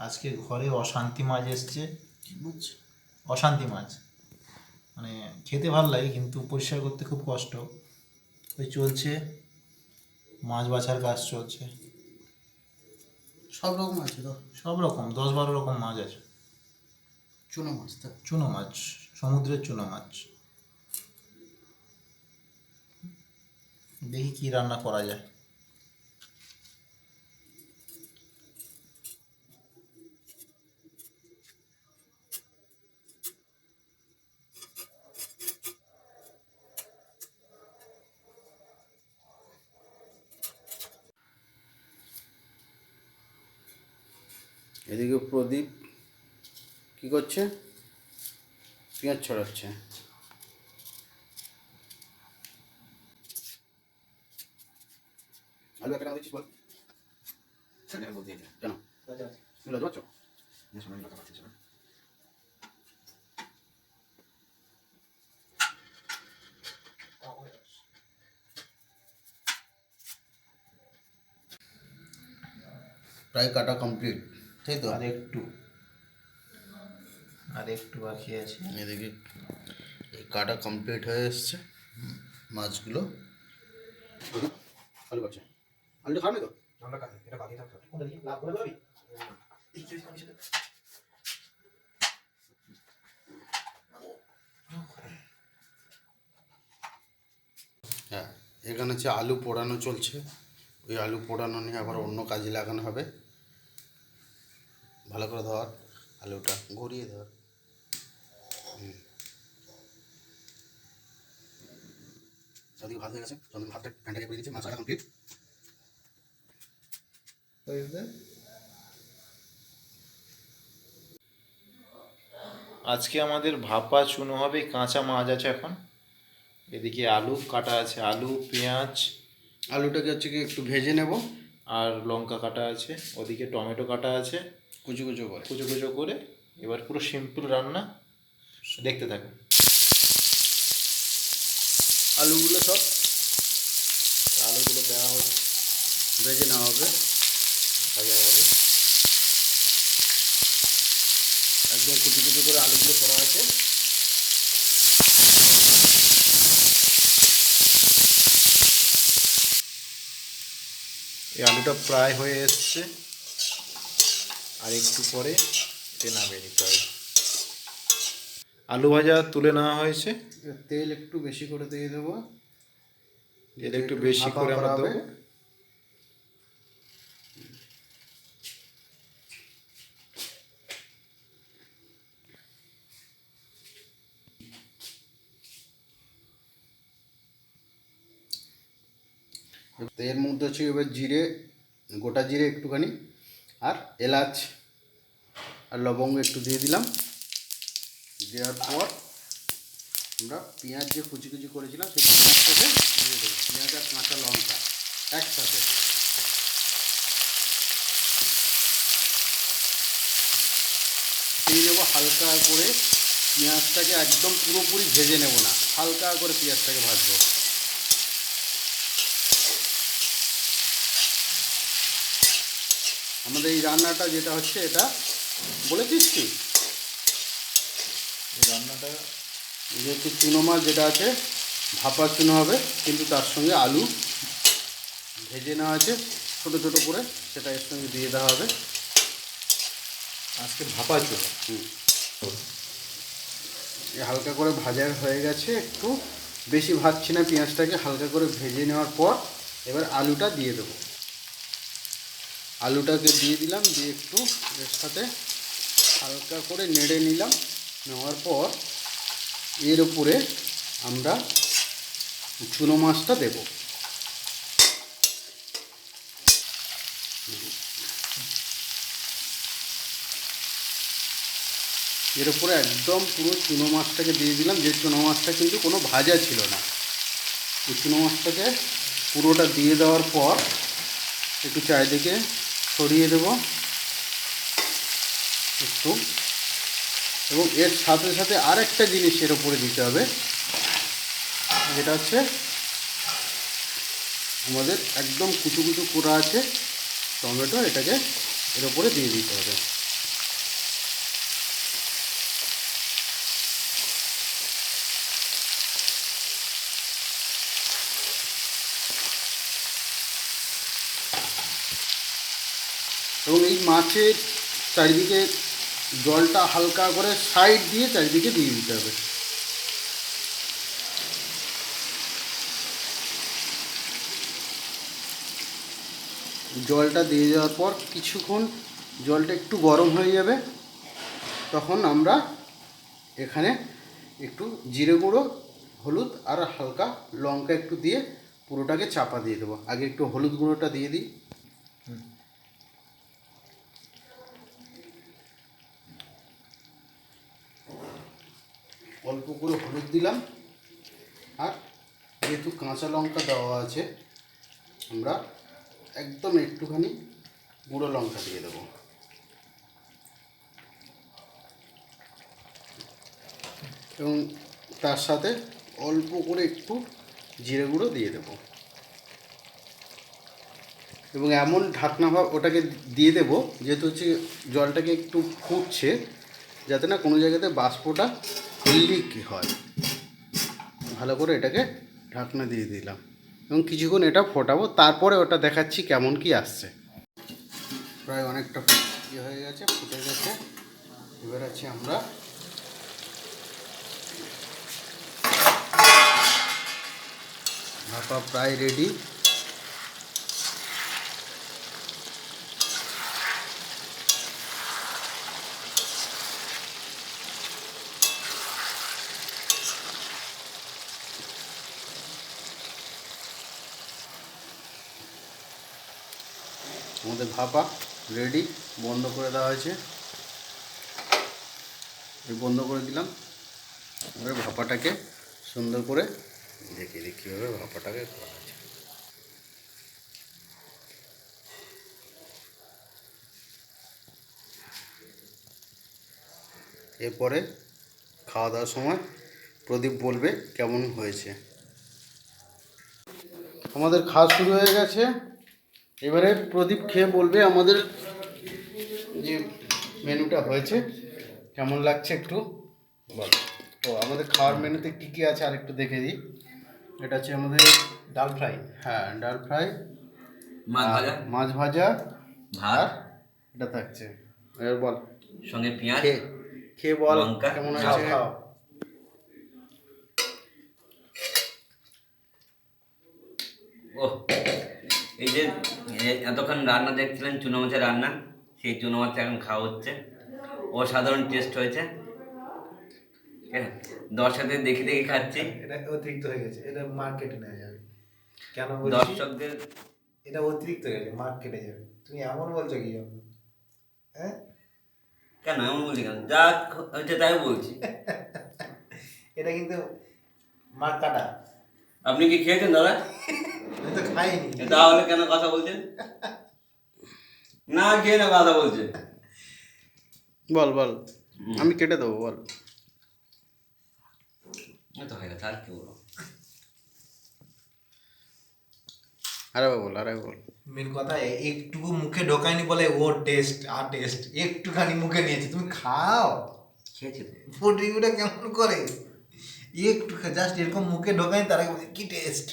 আজকে ঘরে অশান্তি মাছ এসছে। অশান্তি মাছ। মানে খেতে ভালো লাগে কিন্তু পরিষ্কার করতে খুব কষ্ট। ওই চলছে মাছ বাছার কাজ চলছে। সব রকম আছে তো? সব রকম দশ বারো রকম মাছ আছে। চুনো মাছ তো। চুনো মাছ সমুদ্রের চুনো মাছ। দেখি কি রান্না করা যায়। এদিকে প্রদীপ কি করছে? পেঁয়াজ ছড়াচ্ছে। আলু একটা দিচ্ছিস বল। কেন? পাচ্ছ? পাচ্ছিস না প্রায় কাটা কমপ্লিট তাই তো? আর একটু। আর একটু বাকি আছে। এদিকে এই কাটা কমপ্লিট হয়ে এসছে। মাছগুলো। আলু আলুটা খারাপ নেই তো হ্যাঁ এখানে হচ্ছে আলু পোড়ানো চলছে ওই আলু পোড়ানো নিয়ে আবার অন্য কাজে লাগানো হবে। ভালো করে ধর আলুটা গড়িয়ে ধর। ওদিকে ভাত হয়ে গেছে চন্দন ভাতটা করে দিয়েছে কমপ্লিট আজকে আমাদের ভাপা চুনো হবে কাঁচা মাছ আছে এখন। এদিকে আলু কাটা আছে আলু পেঁয়াজ। আলুটাকে হচ্ছে কি একটু ভেজে নেব। আর লঙ্কা কাটা আছে ওদিকে টমেটো কাটা আছে। কুচু কুচু করে। কুচো কুচো করে এবার পুরো সিম্পল রান্না দেখতে থাকুন। আলুগুলো সব? আলুগুলো দেওয়া হচ্ছে ভেজে নেওয়া হবে। ভাজা হবে। একদম কুচু কুচু করে আলুগুলো করা আছে। এই আলুটা প্রায় হয়ে এসছে। আর একটু পরে এটা নামিয়ে নিতে হবে। আলু ভাজা তুলে নেওয়া হয়েছে। তেল একটু বেশি করে দিয়ে দেবো। তেল একটু বেশি করে আমরা দেবো। এর মধ্যে হচ্ছে এবার জিরে গোটা জিরে একটুখানি। আর এলাচ আর লবঙ্গ একটু দিয়ে দিলাম। দেওয়ার পর আমরা পেঁয়াজ যে কুচি কুচি করেছিলাম, সেই পেঁয়াজটাকে দিয়ে দেবো। পেঁয়াজ আর কাঁচা লঙ্কা একসাথে। নেব হালকা করে পেঁয়াজটাকে একদম পুরোপুরি ভেজে নেব না। হালকা করে পেঁয়াজটাকে ভাজবো। আমাদের এই রান্নাটা যেটা হচ্ছে এটা বলেছিস কি রান্নাটা যেহেতু চুনো মাছ যেটা আছে ভাপা চুনো হবে কিন্তু তার সঙ্গে আলু ভেজে নেওয়া আছে ছোটো ছোটো করে সেটা এর সঙ্গে দিয়ে দেওয়া হবে। আজকে ভাপা চুনো। হুম। এই হালকা করে ভাজা হয়ে গেছে একটু বেশি ভাজছি না পেঁয়াজটাকে হালকা করে ভেজে নেওয়ার পর এবার আলুটা দিয়ে দেবো। আলুটাকে দিয়ে দিলাম, দিয়ে একটু এর সাথে হালকা করে নেড়ে নিলাম। নেওয়ার পর এর উপরে আমরা চুনো মাছটা দেব। এর উপরে একদম পুরো চুনো মাছটাকে দিয়ে দিলাম, যে চুনো মাছটা কিন্তু কোনো ভাজা ছিল না। চুনো মাছটাকে পুরোটা দিয়ে দেওয়ার পর একটু চারিদিকে ছড়িয়ে দেব একটু। এবং এর সাথে সাথে আরেকটা জিনিস এর উপরে দিতে হবে, যেটা হচ্ছে আমাদের একদম কুচু কুচু করা আছে টমেটো, এটাকে এর উপরে দিয়ে দিতে হবে। মাছের চারিদিকে জলটা হালকা করে সাইড দিয়ে চারিদিকে দিয়ে দিতে হবে। জলটা দিয়ে যাওয়ার পর কিছুক্ষণ জলটা একটু গরম হয়ে যাবে, তখন আমরা এখানে একটু জিরে গুঁড়ো, হলুদ আর হালকা লঙ্কা একটু দিয়ে পুরোটাকে চাপা দিয়ে দেবো। আগে একটু হলুদ গুঁড়োটা দিয়ে দিই। অল্প করে হলুদ দিলাম। আর যেহেতু কাঁচা লঙ্কা দেওয়া আছে, আমরা একদম একটুখানি গুঁড়ো লঙ্কা দিয়ে দেবো। এবং তার সাথে অল্প করে একটু জিরে গুঁড়ো দিয়ে দেবো। এবং এমন ঢাকনা ভাব ওটাকে দিয়ে দেবো, যেহেতু হচ্ছে জলটাকে একটু ফুটছে, যাতে না কোনো জায়গাতে বাষ্পটা লিক হয়? ভালো করে এটাকে ঢাকনা দিয়ে দিলাম। এবং কিছুক্ষণ এটা ফোটাবো, তারপরে ওটা দেখাচ্ছি কেমন কি আসছে। প্রায় অনেকটা ইয়ে হয়ে গেছে, ফুটে গেছে। এবার আছে আমরা ভাপা প্রায় রেডি আমাদের ভাপা রেডি বন্ধ করে দেওয়া হয়েছে। এই বন্ধ করে দিলাম। এবার ভাপাটাকে সুন্দর করে দেখিয়ে দিই কীভাবে ভাপাটাকে করা হয়েছে এরপরে খাওয়া দাওয়ার সময় প্রদীপ বলবে কেমন হয়েছে। আমাদের খাওয়া শুরু হয়ে গেছে। এবারে প্রদীপ খেয়ে বলবে আমাদের যে মেনুটা হয়েছে। কেমন লাগছে একটু বল। ও আমাদের খাওয়ার মেনুতে কী কী আছে আর একটু দেখে দিই। এটা হচ্ছে আমাদের ডাল ফ্রাই। হ্যাঁ ডাল ফ্রাই মাছ ভাজা। মাছ ভাজা ভাত। এটা থাকছে। এবার বল। সঙ্গে পেঁয়াজ। খেয়ে খেয়ে বল কেমন আছে? খাও। ও এই যে এতক্ষণ রান্না দেখছিলেন চুনো মাছের রান্না সেই চুনো মাছ এখন খাওয়া হচ্ছে। অসাধারণ টেস্ট হয়েছে। দর্শকদের দেখে দেখে খাচ্ছি। এটা অতিরিক্ত হয়ে গেছে। এটা মার্কেটে নেওয়া যাবে। কেন দর্শকদের এটা অতিরিক্ত হয়ে গেছে মার্কেটে যাবে। তুমি এমন বলছো কি হ্যাঁ? কেন এমন বলছি কেন? যা হচ্ছে তাই বলছি। এটা কিন্তু মার কাটা। আপনি কি খেয়েছেন দাদা? তো খাইনি। তাহলে কেন কথা বলছেন? না খেয়ে না কথা বলছেন। বল বল। আমি কেটে দেবো বল। তো হয়ে গেছে আর কি বলব? আরে বল আরে বল। মেন কথা একটুকু মুখে ঢোকায়নি বলে ও টেস্ট আর টেস্ট একটুখানি মুখে নিয়েছে। তুমি খাও। খেয়েছি ফুড রিভিউটা কেমন করে? একটু জাস্ট এরকম মুখে ঢোকায়নি তার আগে বলছে, কি টেস্ট